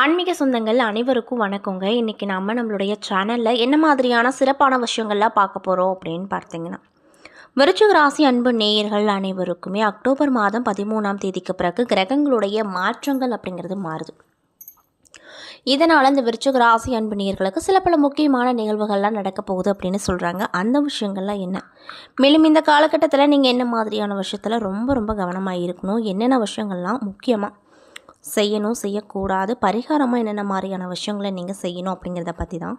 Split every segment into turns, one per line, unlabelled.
ஆன்மீக சொந்தங்கள் அனைவருக்கும் வணக்கங்க. இன்றைக்கி நம்ம நம்மளுடைய சேனலில் என்ன மாதிரியான சிறப்பான விஷயங்கள்லாம் பார்க்க போகிறோம் அப்படின்னு பார்த்தீங்கன்னா விருச்சிக ராசி அன்பு நேயர்கள் அனைவருக்குமே அக்டோபர் மாதம் பதிமூணாம் தேதிக்கு பிறகு கிரகங்களுடைய மாற்றங்கள் அப்படிங்கிறது மாறுது. இதனால் இந்த விருச்சிக ராசி அன்பு நேயர்களுக்கு சில பல முக்கியமான நிகழ்வுகள்லாம் நடக்க போகுது அப்படின்னு சொல்கிறாங்க அந்த விஷயங்கள்லாம் என்ன? மேலும் இந்த காலகட்டத்தில் நீங்கள் என்ன மாதிரியான விஷயத்தில் ரொம்ப ரொம்ப கவனமாக இருக்கணும்? என்னென்ன விஷயங்கள்லாம் முக்கியமாக செய்யணும் செய்யக்கூடாது. பரிகாரமாக என்னென்ன மாதிரியான விஷயங்களை நீங்கள் செய்யணும் அப்படிங்கிறத பற்றி தான்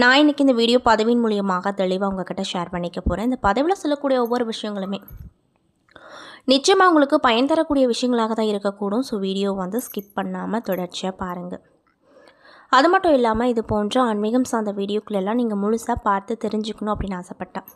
நான் இன்றைக்கி இந்த வீடியோ பதவியின் மூலியமாக தெளிவாக உங்ககிட்ட ஷேர் பண்ணிக்க போகிறேன் இந்த பதவியில் சொல்லக்கூடிய ஒவ்வொரு விஷயங்களுமே நிச்சயமாக உங்களுக்கு பயன் தரக்கூடிய விஷயங்களாக தான் இருக்கக்கூடும். ஸோ வீடியோ வந்து ஸ்கிப் பண்ணாமல் தொடர்ச்சியாக பாருங்கள் அது மட்டும் இல்லாமல் இது போன்ற ஆன்மீகம் சார்ந்த வீடியோக்களெல்லாம் நீங்கள் முழுசாக பார்த்து தெரிஞ்சுக்கணும் அப்படின்னு ஆசைப்பட்டேன்.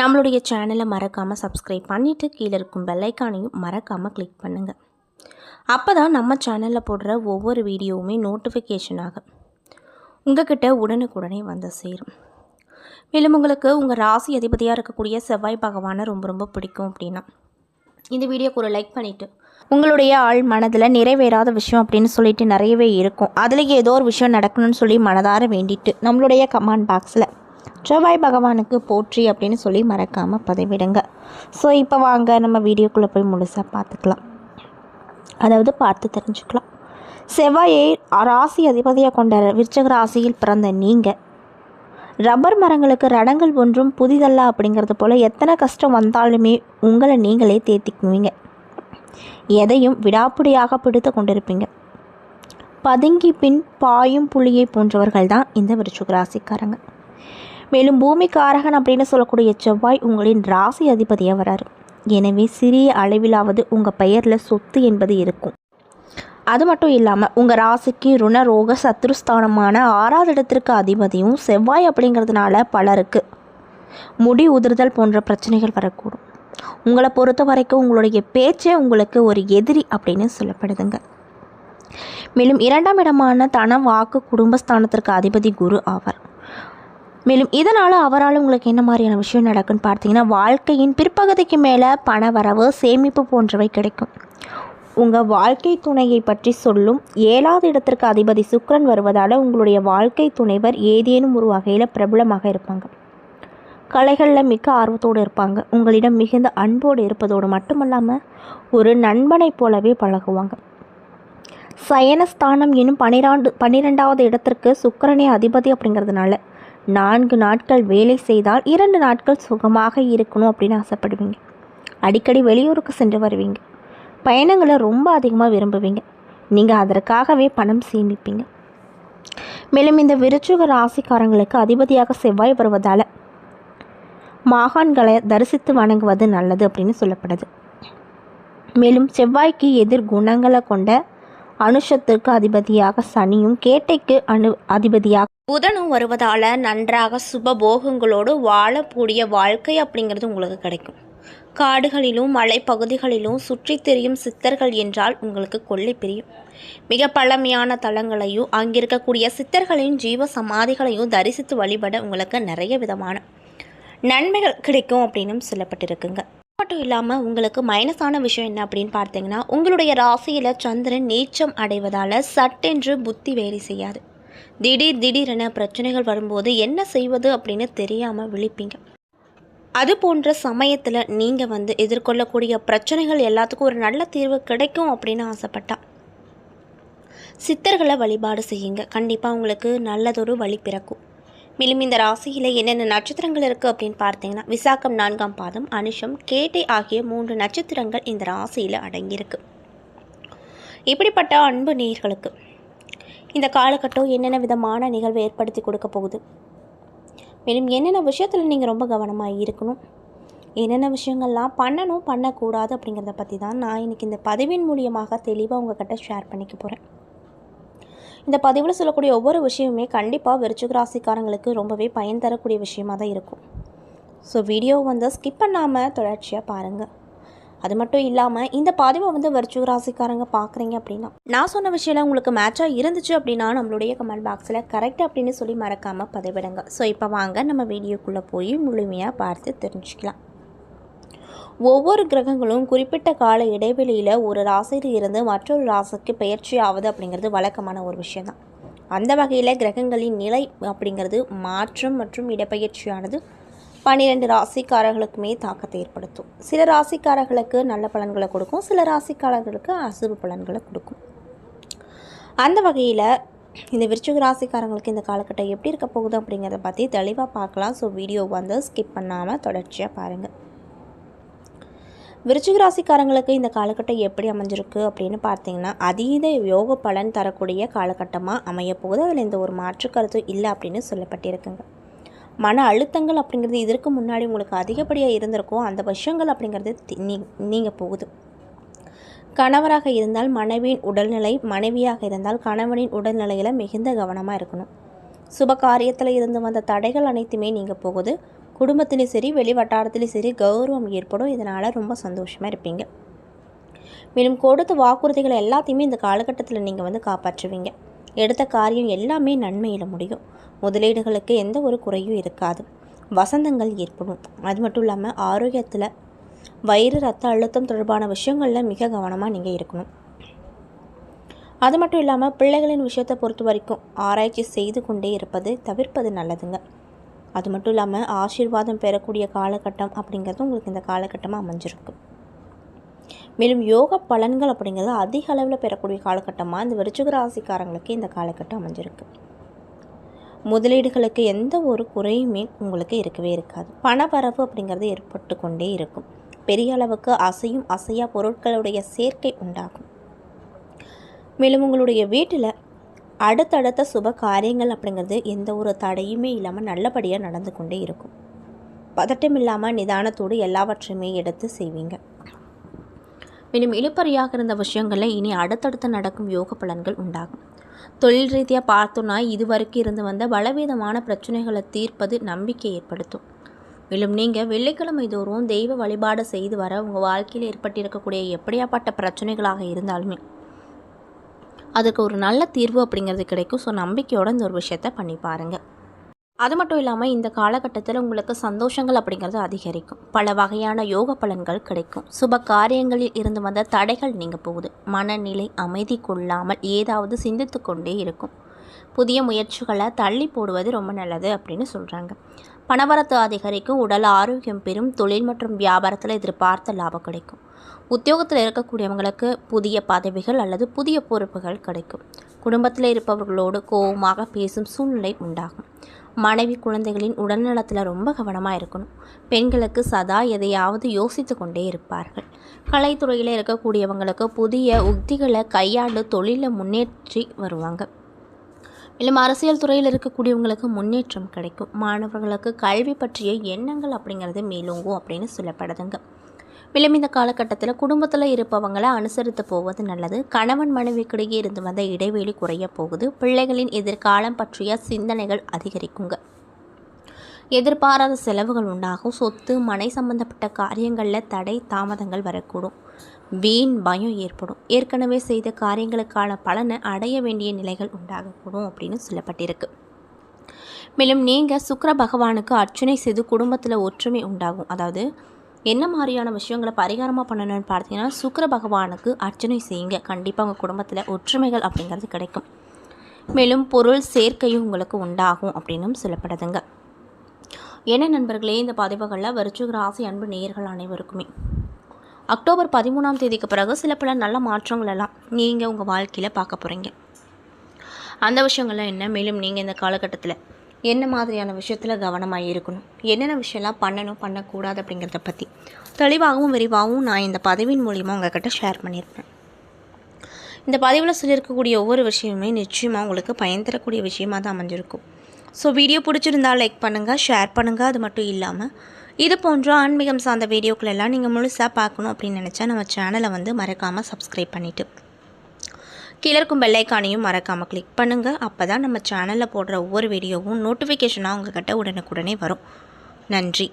நம்மளுடைய சேனலை மறக்காமல் சப்ஸ்கிரைப் பண்ணிவிட்டு கீழே இருக்கும் பெல்லைக்கானையும் மறக்காமல் கிளிக் பண்ணுங்கள் அப்போ தான் நம்ம சேனலில் போடுற ஒவ்வொரு வீடியோவுமே நோட்டிஃபிகேஷனாக உங்ககிட்ட உடனுக்குடனே வந்து சேரும். மேலும் உங்களுக்கு உங்கள் ராசி அதிபதியாக இருக்கக்கூடிய செவ்வாய் பகவானை ரொம்ப ரொம்ப பிடிக்கும் அப்படின்னா இந்த வீடியோக்கு ஒரு லைக் பண்ணிவிட்டு உங்களுடைய ஆள் மனதில் நிறைவேறாத விஷயம் அப்படின்னு சொல்லிட்டு நிறையவே இருக்கும். அதில் ஏதோ ஒரு விஷயம் நடக்கணும்னு சொல்லி மனதார வேண்டிட்டு நம்மளுடைய கமெண்ட் பாக்ஸில் செவ்வாய் பகவானுக்கு போற்றி அப்படின்னு சொல்லி மறக்காமல் பதிவிடுங்க. ஸோ இப்போ வாங்க நம்ம வீடியோக்குள்ளே போய் முழுசாக பார்த்துக்கலாம். அதாவது பார்த்து தெரிஞ்சுக்கலாம். செவ்வாயை ராசி அதிபதியாக கொண்ட விருச்சக ராசியில் பிறந்த நீங்கள் ரப்பர் மரங்களுக்கு ரடங்கள் ஒன்றும் புதிதல்ல அப்படிங்கிறது போல் எத்தனை கஷ்டம் வந்தாலுமே உங்களை நீங்களே தேத்திக்குவீங்க. எதையும் விடாப்பிடியாக பிடித்து கொண்டிருப்பீங்க. பதுங்கி பின் பாயும் புலியை போன்றவர்கள் தான் இந்த விருச்சுக ராசிக்காரங்க. மேலும் பூமிக்காரகன் அப்படின்னு சொல்லக்கூடிய செவ்வாய் உங்களின் ராசி அதிபதியாக வராரு. எனவே சிறிய அளவிலாவது உங்கள் பெயரில் சொத்து என்பது இருக்கும். அது மட்டும் இல்லாமல் உங்கள் ராசிக்கு ருணரோக சத்ருஸ்தானமான ஆறாவது இடத்திற்கு அதிபதியும் செவ்வாய் அப்படிங்கிறதுனால பலருக்கு முடி உதிர்தல் போன்ற பிரச்சனைகள் வரக்கூடும். உங்களை பொறுத்த வரைக்கும் உங்களுடைய பேச்சே உங்களுக்கு ஒரு எதிரி அப்படின்னு சொல்லப்படுதுங்க. மேலும் இரண்டாம் இடமான தன வாக்கு குடும்பஸ்தானத்திற்கு அதிபதி குரு ஆவார். மேலும் இதனால் அவரால் உங்களுக்கு என்ன மாதிரியான விஷயம் நடக்குன்னு பார்த்தீங்கன்னா வாழ்க்கையின் பிற்பகுதிக்கு மேலே பண வரவு சேமிப்பு போன்றவை கிடைக்கும். உங்கள் வாழ்க்கை துணையை பற்றி சொல்லும் ஏழாவது இடத்திற்கு அதிபதி சுக்ரன் வருவதால் உங்களுடைய வாழ்க்கை துணைவர் ஏதேனும் ஒரு வகையில் பிரபலமாக இருப்பாங்க. கலைகளில் மிக்க ஆர்வத்தோடு இருப்பாங்க. உங்களிடம் மிகுந்த அன்போடு இருப்பதோடு மட்டுமல்லாமல் ஒரு நண்பனைப் போலவே பழகுவாங்க. சயனஸ்தானம் எனும் பனிரெண்டு பன்னிரெண்டாவது இடத்திற்கு சுக்கரனே அதிபதி அப்படிங்கிறதுனால நான்கு நாட்கள் வேலை செய்தால் இரண்டு நாட்கள் சுகமாக இருக்கணும் அப்படின்னு ஆசைப்படுவீங்க. அடிக்கடி வெளியூருக்கு சென்று வருவீங்க. பயணங்களை ரொம்ப அதிகமாக விரும்புவீங்க. நீங்கள் அதற்காகவே பணம் சேமிப்பீங்க. மேலும் இந்த விருச்சுக ராசிக்காரங்களுக்கு அதிபதியாக செவ்வாய் வருவதால் மாகாண்களை தரிசித்து வணங்குவது நல்லது அப்படின்னு சொல்லப்படுது. மேலும் செவ்வாய்க்கு எதிர் குணங்களை கொண்ட அனுஷத்திற்கு அதிபதியாக சனியும் கேட்டைக்கு அணு அதிபதியாக புதனும் வருவதால் நன்றாக சுபபோகங்களோடு வாழக்கூடிய வாழ்க்கை அப்படிங்கிறது உங்களுக்கு கிடைக்கும். காடுகளிலும் மலைப்பகுதிகளிலும் சுற்றித் திரியும் சித்தர்கள் என்றால் உங்களுக்கு கொள்ளை பிரியும். மிக பழமையான தலங்களையும் அங்கிருக்கக்கூடிய சித்தர்களின் ஜீவ சமாதிகளையும் தரிசித்து வழிபட உங்களுக்கு நிறைய விதமான நன்மைகள் கிடைக்கும் அப்படின்னும் சொல்லப்பட்டிருக்குங்க. மட்டும் இல்லாமல் உங்களுக்கு மைனஸான விஷயம் என்ன அப்படின்னு பார்த்தீங்கன்னா உங்களுடைய ராசியில் சந்திரன் நீச்சம் அடைவதால் சட்டென்று புத்தி வேலை செய்யாது. திடீர் திடீரென பிரச்சனைகள் வரும்போது என்ன செய்வது அப்படின்னு தெரியாமல் விழிப்பீங்க. அது போன்ற சமயத்தில் நீங்கள் வந்து எதிர்கொள்ளக்கூடிய பிரச்சனைகள் எல்லாத்துக்கும் ஒரு நல்ல தீர்வு கிடைக்கும் அப்படின்னு ஆசைப்பட்டா. சித்தர்களை வழிபாடு செய்யுங்க. கண்டிப்பாக உங்களுக்கு நல்லதொரு வழி பிறக்கும். மேலும் இந்த ராசியில் என்னென்ன நட்சத்திரங்கள் இருக்குது அப்படின்னு பார்த்தீங்கன்னா விசாக்கம் நான்காம் பாதம் அனுஷம் கேட்டை ஆகிய மூன்று நட்சத்திரங்கள் இந்த ராசியில் அடங்கியிருக்கு. இப்படிப்பட்ட அன்பு நேர்களுக்கு இந்த காலகட்டம் என்னென்ன விதமான நிகழ்வு ஏற்படுத்தி கொடுக்க போகுது? மேலும் என்னென்ன விஷயத்தில் நீங்கள் ரொம்ப கவனமாக இருக்கணும்? என்னென்ன விஷயங்கள்லாம் பண்ணணும் பண்ணக்கூடாது அப்படிங்கிறத பற்றி தான் நான் இன்றைக்கி இந்த பதிவின் மூலியமாக தெளிவாக உங்கள்கிட்ட ஷேர் பண்ணிக்க போகிறேன் இந்த பதிவில் சொல்லக்கூடிய ஒவ்வொரு விஷயமுமே கண்டிப்பாக விருச்சிக ராசிக்காரங்களுக்கு ரொம்பவே பயன் தரக்கூடிய விஷயமாக தான் இருக்கும். ஸோ வீடியோ வந்து ஸ்கிப் பண்ணாமல் தொடர்ச்சியாக பாருங்கள் அது மட்டும் இல்லாமல் இந்த பதிவை வந்து விருச்சிக ராசிக்காரங்க பார்க்குறீங்க அப்படின்னா நான் சொன்ன விஷயம்லாம் உங்களுக்கு மேட்சாக இருந்துச்சு அப்படின்னா நம்மளுடைய கமெண்ட் பாக்ஸில் கரெக்ட் அப்படின்னு சொல்லி மறக்காமல் பதிவிடுங்க. ஸோ இப்போ வாங்க நம்ம வீடியோக்குள்ளே போய் முழுமையாக பார்த்து தெரிஞ்சுக்கலாம். ஒவ்வொரு கிரகங்களும் குறிப்பிட்ட கால இடைவெளியில் ஒரு ராசியில் இருந்து மற்றொரு ராசிக்கு பெயர்ச்சி ஆகுது அப்படிங்கிறது வழக்கமான ஒரு விஷயம்தான். அந்த வகையில் கிரகங்களின் நிலை அப்படிங்கிறது மாற்றம் மற்றும் இடப்பெயர்ச்சியானது பன்னிரெண்டு ராசிக்காரர்களுக்குமே தாக்கத்தை ஏற்படுத்தும். சில ராசிக்காரர்களுக்கு நல்ல பலன்களை கொடுக்கும் சில ராசிக்காரர்களுக்கு அசுப பலன்களை கொடுக்கும். அந்த வகையில் இந்த விருச்சிக ராசிக்காரங்களுக்கு இந்த காலகட்டம் எப்படி இருக்க போகுது அப்படிங்கிறத பற்றி தெளிவாக பார்க்கலாம். ஸோ வீடியோ வந்து ஸ்கிப் பண்ணாமல் தொடர்ச்சியாக பாருங்கள் விருச்சிக ராசிக்காரங்களுக்கு இந்த காலகட்டம் எப்படி அமைஞ்சிருக்கு அப்படின்னு பார்த்தீங்கன்னா அதீத யோக பலன் தரக்கூடிய காலகட்டமாக அமைய போகுது அதில் எந்த ஒரு மாற்று கருத்தும் இல்லை அப்படின்னு சொல்லப்பட்டிருக்குங்க. மன அழுத்தங்கள் அப்படிங்கிறது இதற்கு முன்னாடி உங்களுக்கு அதிகப்படியாக இருந்திருக்கும். அந்த விஷயங்கள் அப்படிங்கிறது தி- நீங்கள் போகுது. கணவராக இருந்தால் மனைவியின் உடல்நிலை மனைவியாக இருந்தால் கணவனின் உடல்நிலையில் மிகுந்த கவனமாக இருக்கணும். சுப காரியத்தில் இருந்து வந்த தடைகள் அனைத்துமே நீங்கள் போகுது. குடும்பத்திலையும் சரி வெளி வட்டாரத்திலையும் சரி கௌரவம் ஏற்படும். இதனால் ரொம்ப சந்தோஷமாக இருப்பீங்க. மேலும் கொடுத்த வாக்குறுதிகள் எல்லாத்தையுமே இந்த காலகட்டத்தில் நீங்கள் வந்து காப்பாற்றுவீங்க. எடுத்த காரியம் எல்லாமே நன்மையில் முடியும். முதலீடுகளுக்கு எந்த ஒரு குறையும் இருக்காது. வசந்தங்கள் ஏற்படும். அது மட்டும் இல்லாமல் ஆரோக்கியத்தில் வயிறு ரத்த அழுத்தம் தொடர்பான விஷயங்களில் மிக கவனமாக நீங்கள் இருக்கணும். அது மட்டும் இல்லாமல் பிள்ளைகளின் விஷயத்தை பொறுத்த வரைக்கும் ஆராய்ச்சி செய்து கொண்டே இருப்பது தவிர்ப்பது நல்லதுங்க. அது மட்டும் இல்லாமல் ஆசீர்வாதம் பெறக்கூடிய காலகட்டம் அப்படிங்கிறது உங்களுக்கு இந்த காலகட்டமாக அமைஞ்சிருக்கு. மேலும் யோக பலன்கள் அப்படிங்கிறது அதிக அளவில் பெறக்கூடிய காலகட்டமாக இந்த விருச்சிக ராசிக்காரங்களுக்கு இந்த காலகட்டம் அமைஞ்சிருக்கு. முதலீடுகளுக்கு எந்த ஒரு குறையுமே உங்களுக்கு இருக்கவே இருக்காது. பணவரவு அப்படிங்கிறது ஏற்பட்டு கொண்டே இருக்கும். பெரிய அளவுக்கு அசையும் அசையா பொருட்களுடைய சேர்க்கை உண்டாகும். மேலும் உங்களுடைய வீட்டில் அடுத்தடுத்த சுப காரியங்கள் அப்படிங்கிறது எந்த ஒரு தடையுமே இல்லாமல் நல்லபடியாக நடந்து கொண்டே இருக்கும். பதட்டம் இல்லாமல் நிதானத்தோடு எல்லாவற்றையுமே எடுத்து செய்வீங்க. மேலும் இழுப்பறியாக இருந்த விஷயங்களில் இனி அடுத்தடுத்து நடக்கும் யோக பலன்கள் உண்டாகும். தொழில் ரீதியாக பார்த்தோன்னா இதுவரைக்கும் இருந்து வந்த பலவிதமான பிரச்சனைகளை தீர்ப்பது நம்பிக்கை ஏற்படுத்தும். மேலும் நீங்கள் வெள்ளிக்கிழமை தோறும் தெய்வ வழிபாடு செய்து வர உங்கள் வாழ்க்கையில் ஏற்பட்டிருக்கக்கூடிய எப்படியாப்பட்ட பிரச்சனைகளாக இருந்தாலுமே அதுக்கு ஒரு நல்ல தீர்வு அப்படிங்கிறது கிடைக்கும். ஸோ நம்பிக்கையோட இந்த ஒரு விஷயத்த பண்ணி பாருங்கள் அது மட்டும் இல்லாமல் இந்த காலகட்டத்தில் உங்களுக்கு சந்தோஷங்கள் அப்படிங்கிறது அதிகரிக்கும். பல வகையான யோக பலன்கள் கிடைக்கும். சுப காரியங்களில் இருந்து வந்த தடைகள் நீங்க போகுது. மனநிலை அமைதி கொள்ளாமல் ஏதாவது சிந்தித்து கொண்டே இருக்கும். புதிய முயற்சிகளை தள்ளி போடுவது ரொம்ப நல்லது அப்படின்னு சொல்கிறாங்க பணவரத்து அதிகரிக்கும். உடல் ஆரோக்கியம் பெறும் தொழில் மற்றும் வியாபாரத்தில் எதிர்பார்த்த லாபம் கிடைக்கும். உத்தியோகத்தில் இருக்கக்கூடியவங்களுக்கு புதிய பதவிகள் அல்லது புதிய பொறுப்புகள் கிடைக்கும். குடும்பத்தில் இருப்பவர்களோடு கோபமாக பேசும் சூழ்நிலை உண்டாகும். மனைவி குழந்தைகளின் உடல்நலத்தில் ரொம்ப கவனமாக இருக்கணும். பெண்களுக்கு சதா எதையாவது யோசித்து கொண்டே இருப்பார்கள். கலைத்துறையில் இருக்கக்கூடியவங்களுக்கு புதிய உக்திகளை கையாண்டு தொழிலில் முன்னேற்றி வருவாங்க. மேலும் அரசியல் துறையில் இருக்கக்கூடியவங்களுக்கு முன்னேற்றம் கிடைக்கும். மாணவர்களுக்கு கல்வி பற்றிய எண்ணங்கள் அப்படிங்கிறது மேலோங்கும் அப்படின்னு சொல்லப்படுதுங்க. மேலும் இந்த காலகட்டத்தில் குடும்பத்தில் இருப்பவங்களை அனுசரித்து போவது நல்லது. கணவன் மனைவிக்கிடையே இருந்து வந்த இடைவெளி குறைய போகுது. பிள்ளைகளின் எதிர்காலம் பற்றிய சிந்தனைகள் அதிகரிக்குங்க. எதிர்பாராத செலவுகள் உண்டாகும். சொத்து மனை சம்பந்தப்பட்ட காரியங்களில் தடை தாமதங்கள் வரக்கூடும். வீண் பயம் ஏற்படும். ஏற்கனவே செய்த காரியங்களுக்கான பலனை அடைய வேண்டிய நிலைகள் உண்டாகக்கூடும் அப்படின்னு சொல்லப்பட்டிருக்கு. மேலும் நீங்கள் சுக்கர பகவானுக்கு அர்ச்சனை செய்து குடும்பத்தில் ஒற்றுமை உண்டாகும். அதாவது என்ன மாதிரியான விஷயங்களை பரிகாரமாக பண்ணணும்னு பார்த்தீங்கன்னா சுக்கிர பகவானுக்கு அர்ச்சனை செய்யுங்க. கண்டிப்பாக உங்கள் குடும்பத்தில் ஒற்றுமைகள் அப்படிங்கிறது கிடைக்கும். மேலும் பொருள் சேர்க்கையும் உங்களுக்கு உண்டாகும் அப்படின்னும் சொல்லப்படுதுங்க. என்ன நண்பர்களே இந்த பதிவுகளில் விருச்சிக ராசி அன்பு நேயர்கள் அனைவருக்குமே. அக்டோபர் பதிமூணாம் தேதிக்கு பிறகு சில பல நல்ல மாற்றங்கள் எல்லாம் நீங்கள் உங்கள் வாழ்க்கையில் பார்க்க போகிறீங்க அந்த விஷயங்கள்லாம் என்ன? மேலும் நீங்கள் இந்த காலகட்டத்தில் என்ன மாதிரியான விஷயத்தில் கவனமாக இருக்கணும்? என்னென்ன விஷயம்லாம் பண்ணணும் பண்ணக்கூடாது அப்படிங்கிறத பற்றி தெளிவாகவும் விரிவாகவும் நான் இந்த பதிவின் மூலிமா உங்ககிட்ட ஷேர் பண்ணியிருப்பேன் இந்த பதிவில் சொல்லியிருக்கக்கூடிய ஒவ்வொரு விஷயமுமே நிச்சயமாக உங்களுக்கு பயன் தரக்கூடிய விஷயமாக தான் அமைஞ்சிருக்கும். ஸோ வீடியோ பிடிச்சிருந்தா லைக் பண்ணுங்கள் ஷேர் பண்ணுங்கள் அது மட்டும் இல்லாமல் இது போன்ற ஆன்மீகம் சார்ந்த வீடியோக்கள் எல்லாம் நீங்கள் முழுசாக பார்க்கணும் அப்படின்னு நினச்சா நம்ம சேனலை வந்து மறக்காமல் சப்ஸ்கிரைப் பண்ணிவிட்டு கீழே இருக்கும் பெல்லைக்கானையும் மறக்காமல் கிளிக் பண்ணுங்கள் அப்போ தான் நம்ம சேனலில் போடுற ஒவ்வொரு வீடியோவும் நோட்டிஃபிகேஷனாக உங்ககிட்ட உடனுக்குடனே வரும். நன்றி.